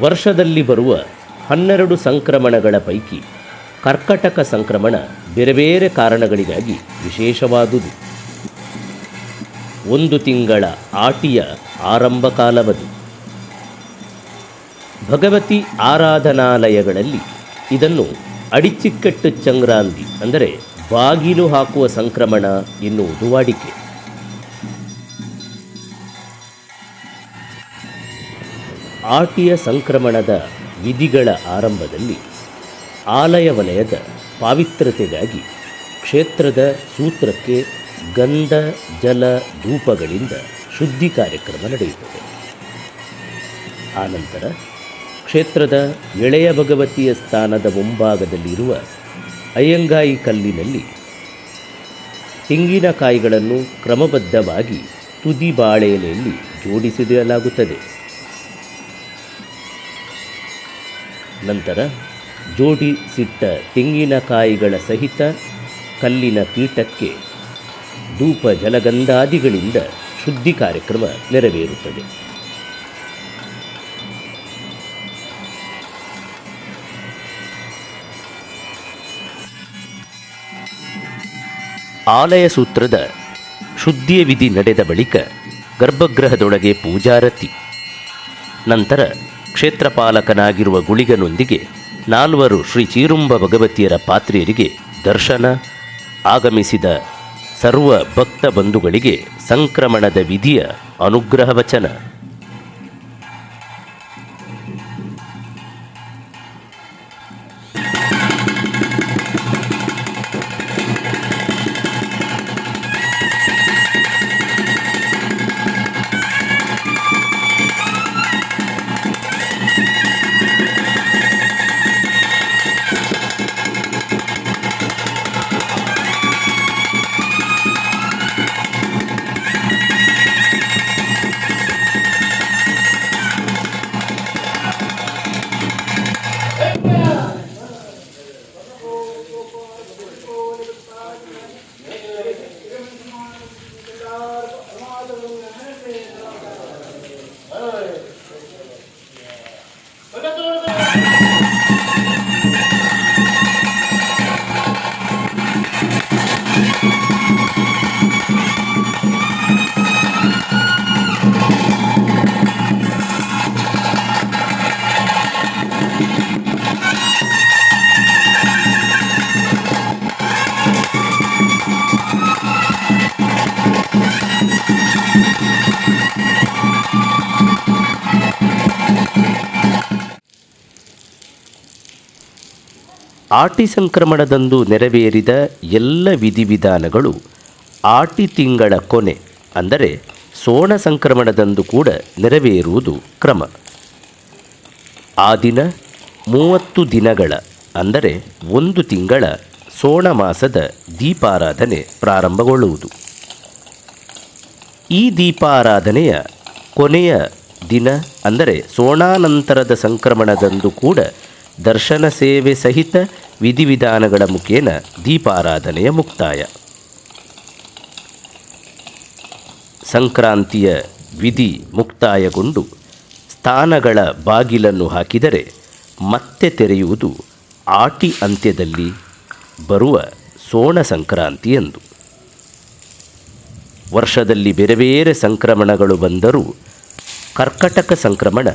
ವರ್ಷದಲ್ಲಿ ಬರುವ ಹನ್ನೆರಡು ಸಂಕ್ರಮಣಗಳ ಪೈಕಿ ಕರ್ಕಟಕ ಸಂಕ್ರಮಣ ಬೇರೆ ಬೇರೆ ಕಾರಣಗಳಿಗಾಗಿ ವಿಶೇಷವಾದುದು. ಒಂದು ತಿಂಗಳ ಆಟಿಯ ಆರಂಭ ಕಾಲವದು. ಭಗವತಿ ಆರಾಧನಾಲಯಗಳಲ್ಲಿ ಇದನ್ನು ಅಡಿಚಿಕ್ಕಟ್ಟು ಚಂಗ್ರಾಂದಿ, ಅಂದರೆ ಬಾಗಿಲು ಹಾಕುವ ಸಂಕ್ರಮಣ ಎನ್ನುವುದು ವಾಡಿಕೆ. ಆಟಿಯ ಸಂಕ್ರಮಣದ ವಿಧಿಗಳ ಆರಂಭದಲ್ಲಿ ಆಲಯ ವಲಯದ ಪಾವಿತ್ರತೆಗಾಗಿ ಕ್ಷೇತ್ರದ ಸೂತ್ರಕ್ಕೆ ಗಂಧ, ಜಲ, ಧೂಪಗಳಿಂದ ಶುದ್ಧಿ ಕಾರ್ಯಕ್ರಮ ನಡೆಯುತ್ತದೆ. ಆನಂತರ ಕ್ಷೇತ್ರದ ಎಳೆಯ ಭಗವತಿಯ ಸ್ಥಾನದ ಮುಂಭಾಗದಲ್ಲಿರುವ ಅಯ್ಯಂಗಾಯಿ ಕಲ್ಲಿನಲ್ಲಿ ತೆಂಗಿನಕಾಯಿಗಳನ್ನು ಕ್ರಮಬದ್ಧವಾಗಿ ತುದಿ ಬಾಳೆಲೆಯಲ್ಲಿ ಜೋಡಿಸಿಡಲಾಗುತ್ತದೆ. ನಂತರ ಜೋಡಿಸಿಟ್ಟ ತೆಂಗಿನಕಾಯಿಗಳ ಸಹಿತ ಕಲ್ಲಿನ ಪೀಠಕ್ಕೆ ಧೂಪ ಜಲಗಂಧಾದಿಗಳಿಂದ ಶುದ್ಧಿ ಕಾರ್ಯಕ್ರಮ ನೆರವೇರುತ್ತದೆ. ಆಲಯ ಸೂತ್ರದ ಶುದ್ಧಿಯ ವಿಧಿ ನಡೆದ ಬಳಿಕ ಗರ್ಭಗೃಹದೊಳಗೆ ಪೂಜಾರತಿ. ನಂತರ ಕ್ಷೇತ್ರಪಾಲಕನಾಗಿರುವ ಗುಳಿಗನೊಂದಿಗೆ ನಾಲ್ವರು ಶ್ರೀ ಚೀರುಂಬ ಭಗವತಿಯರ ಪಾತ್ರಿಯರಿಗೆ ದರ್ಶನ, ಆಗಮಿಸಿದ ಸರ್ವ ಭಕ್ತ ಬಂಧುಗಳಿಗೆ ಸಂಕ್ರಮಣದ ವಿಧಿಯ ಅನುಗ್ರಹ ವಚನ. ಆಟಿ ಸಂಕ್ರಮಣದಂದು ನೆರವೇರಿದ ಎಲ್ಲ ವಿಧಿವಿಧಾನಗಳು ಆಟಿ ತಿಂಗಳ ಕೊನೆ, ಅಂದರೆ ಸೋಣ ಸಂಕ್ರಮಣದಂದು ಕೂಡ ನೆರವೇರುವುದು ಕ್ರಮ. ಆ ದಿನ ಮೂವತ್ತು ದಿನಗಳ, ಅಂದರೆ ಒಂದು ತಿಂಗಳ ಸೋಣ ಮಾಸದ ದೀಪಾರಾಧನೆ ಪ್ರಾರಂಭಗೊಳ್ಳುವುದು. ಈ ದೀಪಾರಾಧನೆಯ ಕೊನೆಯ ದಿನ, ಅಂದರೆ ಸೋಣಾನಂತರದ ಸಂಕ್ರಮಣದಂದು ಕೂಡ ದರ್ಶನ ಸೇವೆ ಸಹಿತ ವಿಧಿವಿಧಾನಗಳ ಮುಖೇನ ದೀಪಾರಾಧನೆಯ ಮುಕ್ತಾಯ. ಸಂಕ್ರಾಂತಿಯ ವಿಧಿ ಮುಕ್ತಾಯಗೊಂಡು ಸ್ಥಾನಗಳ ಬಾಗಿಲನ್ನು ಹಾಕಿದರೆ ಮತ್ತೆ ತೆರೆಯುವುದು ಆಟಿ ಅಂತ್ಯದಲ್ಲಿ ಬರುವ ಸೋಣ ಸಂಕ್ರಾಂತಿಯಂದು ವರ್ಷದಲ್ಲಿ ಬೇರೆ ಬೇರೆ ಸಂಕ್ರಮಣಗಳು ಬಂದರೂ ಕರ್ಕಟಕ ಸಂಕ್ರಮಣ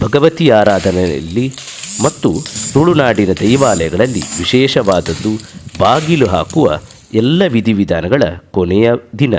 ಭಗವತಿ ಆರಾಧನೆಯಲ್ಲಿ ಮತ್ತು ತುಳುನಾಡಿನ ದೇವಾಲಯಗಳಲ್ಲಿ ವಿಶೇಷವಾದದ್ದು ಬಾಗಿಲು ಹಾಕುವ ಎಲ್ಲ ವಿಧಿವಿಧಾನಗಳ ಕೊನೆಯ ದಿನ.